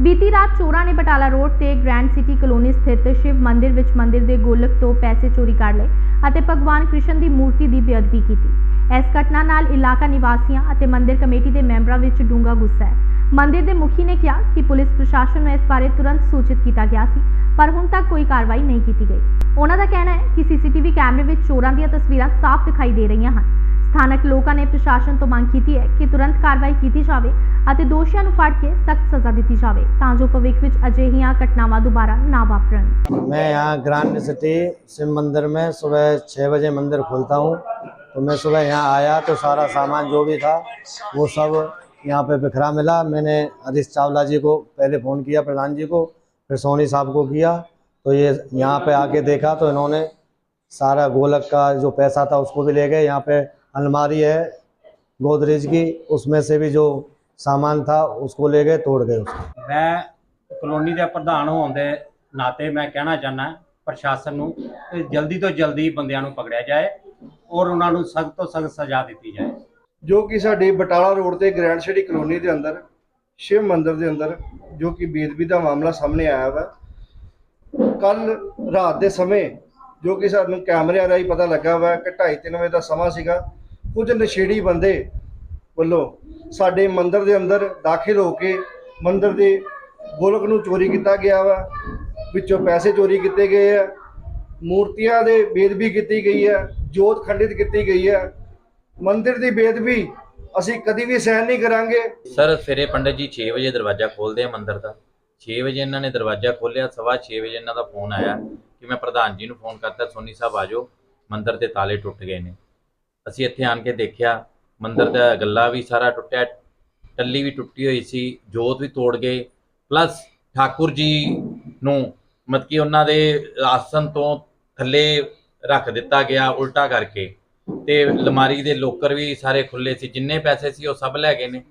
ਬੀਤੀ ਰਾਤ ਚੋਰਾਂ ਨੇ ਬਟਾਲਾ ਰੋਡ ਤੇ ਗ੍ਰੈਂਡ ਸਿਟੀ ਕਲੋਨੀ ਸਥਿਤ ਸ਼ਿਵ ਮੰਦਿਰ ਵਿੱਚ ਮੰਦਿਰ ਦੇ ਗੋਲਕ ਤੋਂ ਪੈਸੇ ਚੋਰੀ ਕਰ ਲਏ ਅਤੇ ਭਗਵਾਨ ਕ੍ਰਿਸ਼ਨ ਦੀ ਮੂਰਤੀ ਦੀ ਬੇਅਦਬੀ ਕੀਤੀ। ਇਸ ਘਟਨਾ ਨਾਲ ਇਲਾਕਾ ਨਿਵਾਸੀਆਂ ਅਤੇ ਮੰਦਿਰ ਕਮੇਟੀ ਦੇ ਮੈਂਬਰਾਂ ਵਿੱਚ ਡੂੰਘਾ ਗੁੱਸਾ ਹੈ। ਮੰਦਿਰ ਦੇ ਮੁਖੀ ਨੇ ਕਿਹਾ ਕਿ ਪੁਲਿਸ ਪ੍ਰਸ਼ਾਸਨ ਨੂੰ ਇਸ ਬਾਰੇ ਤੁਰੰਤ ਸੂਚਿਤ ਕੀਤਾ ਗਿਆ ਸੀ, ਪਰ ਹੁਣ ਤੱਕ ਕੋਈ ਕਾਰਵਾਈ ਨਹੀਂ ਕੀਤੀ ਗਈ। ਉਹਨਾਂ ਦਾ ਕਹਿਣਾ ਹੈ ਕਿ ਸੀਸੀਟੀਵੀ ਕੈਮਰੇ ਵਿੱਚ ਚੋਰਾਂ ਦੀਆਂ ਤਸਵੀਰਾਂ ਸਾਫ਼ ਦਿਖਾਈ ਦੇ ਰਹੀਆਂ ਹਨ। ਸਥਾਨਕ ਲੋਕਾਂ ਨੇ ਪ੍ਰਸ਼ਾਸਨ ਤੋਂ ਮੰਗ ਕੀਤੀ ਹੈ ਕਿ ਤੁਰੰਤ ਕਾਰਵਾਈ ਕੀਤੀ ਜਾਵੇ ਅਤੇ ਦੋਸ਼ੀਆਂ ਨੂੰ ਫੜ ਕੇ ਸਖਤ ਸਜ਼ਾ ਦਿੱਤੀ ਜਾਵੇ ਤਾਂ ਜੋ ਭਵਿੱਖ ਵਿੱਚ ਅਜਿਹੀਆਂ ਘਟਨਾਵਾਂ ਦੁਬਾਰਾ ਨਾ ਵਾਪਰਨ मैं यहाँ ग्रांड सिटी शिव मंदिर में सुबह छः बजे मंदिर खोलता हूँ तो मैं सुबह यहाँ आया तो सारा सामान जो भी था वो सब यहाँ पे बिखरा मिला मैंने हरीश चावला जी को पहले फ़ोन किया प्रधान जी को फिर सोनी साहब को किया तो ये यहाँ पे आके देखा तो इन्होंने सारा गोलक का जो पैसा था उसको भी ले गए यहाँ पे अलमारी है गोदरेज की उसमें से भी जो सामान था उसको ले गए तोड़ गए उसको ਮੈਂ ਕਲੋਨੀ ਦੇ ਪ੍ਰਧਾਨ ਹੋਣ ਦੇ ਨਾਤੇ ਮੈਂ ਕਹਿਣਾ ਚਾਹੁੰਦਾ ਪ੍ਰਸ਼ਾਸਨ ਨੂੰ ਕਿ ਜਲਦੀ ਤੋਂ ਜਲਦੀ ਬੰਦਿਆਂ ਨੂੰ ਪਕੜਿਆ ਜਾਏ ਔਰ ਉਹਨਾਂ ਨੂੰ ਸਖਤ ਤੋਂ ਸਖਤ ਸਜ਼ਾ ਦਿੱਤੀ ਜਾਏ ਜੋ ਕਿ ਸਾਡੀ ਬਟਾਲਾ ਰੋਡ ਤੇ ਗ੍ਰੈਂਡ ਸਿਟੀ ਕਲੋਨੀ ਦੇ ਅੰਦਰ ਸ਼ਿਵ ਮੰਦਿਰ ਦੇ ਅੰਦਰ ਜੋ ਕਿ ਬੇਦਬੀ ਦਾ ਮਾਮਲਾ ਸਾਹਮਣੇ ਆਇਆ ਵਾ ਕੱਲ ਰਾਤ ਦੇ ਸਮੇਂ ਜੋ ਕਿ ਸਾਨੂੰ ਕੈਮਰਿਆਂ ਰਾਹੀਂ ਪਤਾ ਲੱਗਾ ਵਾ ਕਿ 2:30 ਵਜੇ ਦਾ ਸਮਾਂ ਸੀਗਾ ਕੁਝ ਨਸ਼ੇੜੀ ਬੰਦੇ ਵੱਲੋਂ ਸਾਡੇ ਮੰਦਿਰ ਦੇ ਅੰਦਰ ਦਾਖਲ ਹੋ ਕੇ ਮੰਦਿਰ ਦੇ ਗੋਲਕ ਨੂੰ ਚੋਰੀ ਕੀਤਾ ਗਿਆ ਵਾ, ਵਿੱਚੋਂ ਪੈਸੇ ਚੋਰੀ ਕੀਤੇ ਗਏ ਆ, ਮੂਰਤੀਆਂ ਦੇ ਬੇਦਬੀ ਕੀਤੀ ਗਈ ਹੈ ਜੋਤ ਖੰਡਿਤ ਕੀਤੀ ਗਈ ਹੈ ਮੰਦਿਰ ਦੀ ਬੇਦਬੀ ਅਸੀਂ ਕਦੀ ਵੀ ਸਹਿਣ ਨਹੀਂ ਕਰਾਂਗੇ। ਸਰ, ਸਵੇਰੇ ਪੰਡਤ ਜੀ 6 ਵਜੇ ਦਰਵਾਜ਼ਾ ਖੋਲਦੇ ਆ ਮੰਦਿਰ ਦਾ। 6 ਵਜੇ ਇਹਨਾਂ ਨੇ ਦਰਵਾਜ਼ਾ ਖੋਲ੍ਹਿਆ, ਸਵਾ 6 ਵਜੇ ਇਹਨਾਂ ਦਾ ਫੋਨ ਆਇਆ ਕਿ ਮੈਂ ਪ੍ਰਧਾਨ ਜੀ ਨੂੰ ਫੋਨ ਕਰਤਾ, ਸੋਨੀ ਸਾਹਿਬ ਆ ਜਾਓ, ਮੰਦਿਰ ਦੇ ਤਾਲੇ ਟੁੱਟ ਗਏ ਨੇ। ਅਸੀਂ ਇੱਥੇ ਆਣ ਕੇ ਦੇਖਿਆ, ਮੰਦਿਰ ਦਾ ਗੱਲਾ ਵੀ ਸਾਰਾ ਟੁੱਟਿਆ, ਟੱਲੀ ਵੀ ਟੁੱਟੀ ਹੋਈ ਸੀ, ਜੋਤ ਵੀ ਤੋੜ ਗਏ, ਪਲੱਸ ਠਾਕੁਰ ਜੀ ਨੂੰ ਮਤਲਬ ਕਿ ਉਹਨਾਂ ਦੇ ਆਸਨ ਤੋਂ ਥੱਲੇ ਰੱਖ ਦਿੱਤਾ ਗਿਆ ਉਲਟਾ ਕਰਕੇ ਤੇ ਲਮਾਰੀ ਦੇ ਲੋਕਰ ਵੀ ਸਾਰੇ ਖੁੱਲੇ ਸੀ, ਜਿੰਨੇ ਪੈਸੇ ਸੀ ਉਹ ਸਭ ਲੈ ਗਏ ਨੇ।